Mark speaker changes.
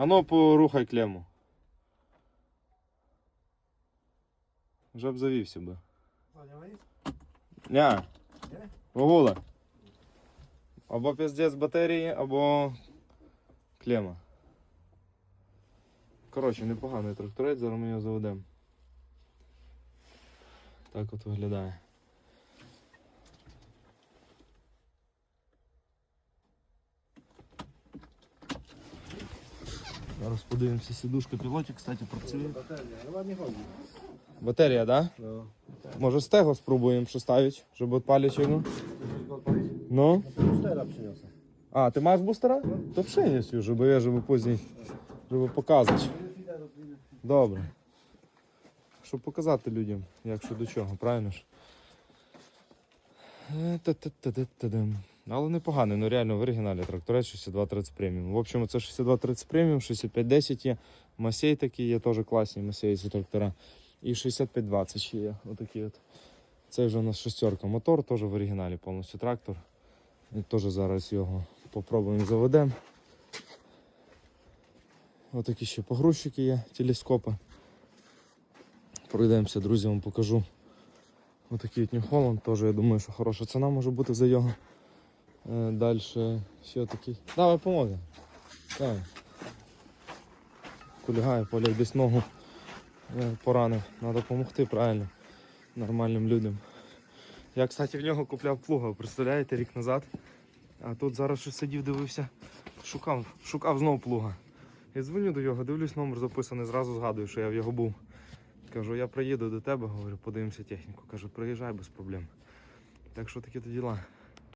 Speaker 1: А ну порухай клему. Вже б завівся би. Ня. Вовула. Або піздець батареї, або клема. Коротше, непоганий тракторець, зараз ми його заведемо. Так от виглядає. Зараз подивимося, сідушка пілотів, кстати, працює.
Speaker 2: Bateria, ale ładnie chodzi.
Speaker 1: Батарея, да?
Speaker 2: No.
Speaker 1: Może z tego spróbuję przestawić, żeby odpalić jego.
Speaker 2: Tylko odpalić?
Speaker 1: No.
Speaker 2: No to boostera przyniosę.
Speaker 1: A, ty masz boostera? To przynieś już, żeby ja, żeby później, żeby pokazać.
Speaker 2: Już idę, rozwinę.
Speaker 1: Добре. Щоб показати людям, як що до чого, правильно ж? Е, та-та-та-та-та-дам. Але непоганий, ну реально в оригіналі тракторець 6230 преміум. В общем, це 6230 преміум, 6510 є, Масей такі є, теж класні Масеї ці трактора. І 6520 ще є. Отакі от. Це вже у нас шестерка. Мотор теж в оригіналі повністю трактор. І теж зараз його попробуємо заведемо. Отакі ще погрузчики є, телескопи. Пройдемося, друзі, вам покажу. Отакий от New Holland, теж я думаю, що хороша ціна може бути за його. Е, Далі ще такий. Давай помоги. Давай. Кулягає, поляг десь ногу е, поранив. Треба допомогти правильно нормальним людям. Я, кстати, в нього купляв плуга, представляєте, рік назад. А тут зараз ще сидів, дивився, шукав, шукав знову плуга. Я дзвоню до його, дивлюсь, номер записаний, зразу згадую, що я в його був. Кажу, я приїду до тебе, говорю, подивимося техніку. Кажу, приїжджай без проблем. Так що такі то діла.